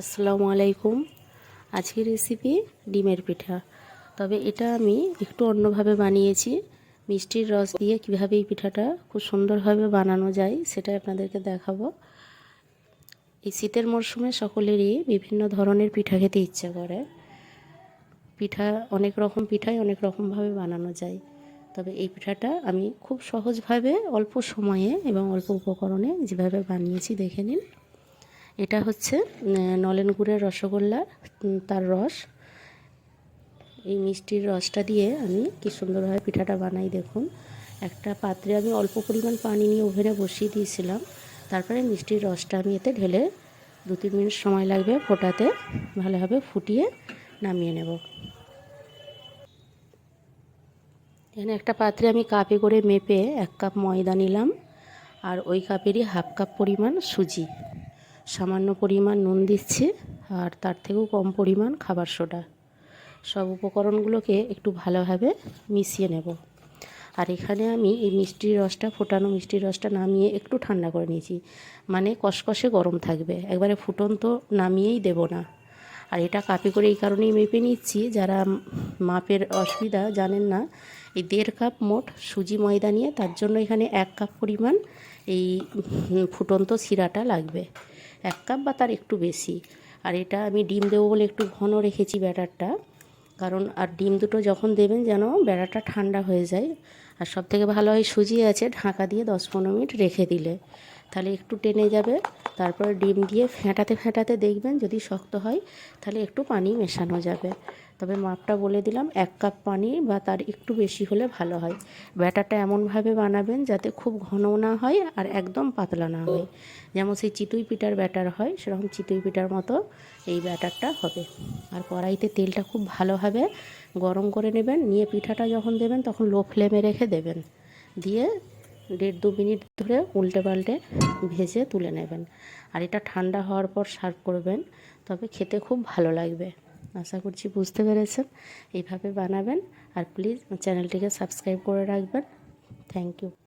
আসসালামু আলাইকুম। আজকের রেসিপি ডিমের পিঠা। তবে এটা আমি একটু অন্যভাবে বানিয়েছি। মিষ্টির রস দিয়ে কীভাবে এই পিঠাটা খুব সুন্দরভাবে বানানো যায় সেটা আপনাদেরকে দেখাবো। এই শীতের মরশুমে সকলেরই বিভিন্ন ধরনের পিঠা খেতে ইচ্ছা করে। পিঠা, অনেক রকম পিঠাই অনেক রকমভাবে বানানো যায়। তবে এই পিঠাটা আমি খুব সহজভাবে অল্প সময়ে এবং অল্প উপকরণে যেভাবে বানিয়েছি, দেখে নিন। এটা হচ্ছে নলেন গুড়ের রসগোল্লা তার রস। এই মিষ্টির রসটা দিয়ে আমি কি সুন্দরভাবে পিঠাটা বানাই, দেখুন। একটা পাত্রে আমি অল্প পরিমাণ পানি নিয়ে ওভেনে বসিয়ে দিয়েছিলাম। তারপরে মিষ্টির রসটা আমি এতে ঢেলে দু তিন মিনিট সময় লাগবে ফোটাতে, ভালোভাবে ফুটিয়ে নামিয়ে নেব। এখানে একটা পাত্রে আমি কাপে করে মেপে এক কাপ ময়দা নিলাম, আর ওই কাপেরই হাফ কাপ পরিমাণ সুজি। সামান্য পরিমাণ নুন দিচ্ছি আর তার থেকেও কম পরিমাণ খাবার সোডা। সব উপকরণগুলোকে একটু ভালোভাবে মিশিয়ে নেব। আর এখানে আমি এই মিষ্টির রসটা, ফোটানো মিষ্টির রসটা নামিয়ে একটু ঠান্ডা করে নিয়েছি। মানে কষকষে গরম থাকবে, একবারে ফুটন্ত নামিয়েই দেব না। আর এটা কাপে করে এই কারণেই মেপে নিচ্ছি, যারা মাপের অসুবিধা জানেন না, এই দেড় কাপ মোট সুজি ময়দা নিয়ে তার জন্য এখানে এক কাপ পরিমাণ এই ফুটন্ত শিরাটা লাগবে। এক কাপ বা তার একটু বেশি। আর এটা আমি ডিম দেবো বলে একটু ঘন রেখেছি ব্যাটারটা। কারণ আর ডিম দুটো যখন দেবেন যেন ব্যাটারটা ঠান্ডা হয়ে যায়। আর সব থেকে ভালো হয় সুজি আছে, ঢাকা দিয়ে দশ পনেরো মিনিট রেখে দিলে। তাহলে একটু টেনে যাবে। তারপর ডিম দিয়ে ফেটাতে ফেটাতে দেখবেন যদি শক্ত হয়, তাহলে একটু পানি মেশানো যাবে। তবে মাপটা বলে দিলাম, এক কাপ পানি বা তার একটু বেশি হলে ভালো হয়। ব্যাটারটা এমনভাবে বানাবেন যাতে খুব ঘন না হয় আর একদম পাতলা না হয়। যেমন সেই চিতুই পিঠার ব্যাটার হয়, সেরকম চিতুই পিঠার মতো এই ব্যাটারটা হবে। আর কড়াইতে তেলটা খুব ভালোভাবে গরম করে নেবেন, নিয়ে পিঠাটা যখন দেবেন তখন লো ফ্লেমে রেখে দেবেন। দিয়ে দেড় দু মিনিট ধরে উল্টে পাল্টে ভেজে তুলে নেবেন। আর এটা ঠান্ডা হওয়ার পর সার্ভ করবেন, তবে খেতে খুব ভালো লাগবে। আশা করছি বুঝতে পেরেছেন। এইভাবে বানাবেন। আর প্লিজ চ্যানেলটিকে সাবস্ক্রাইব করে রাখবেন। Thank you.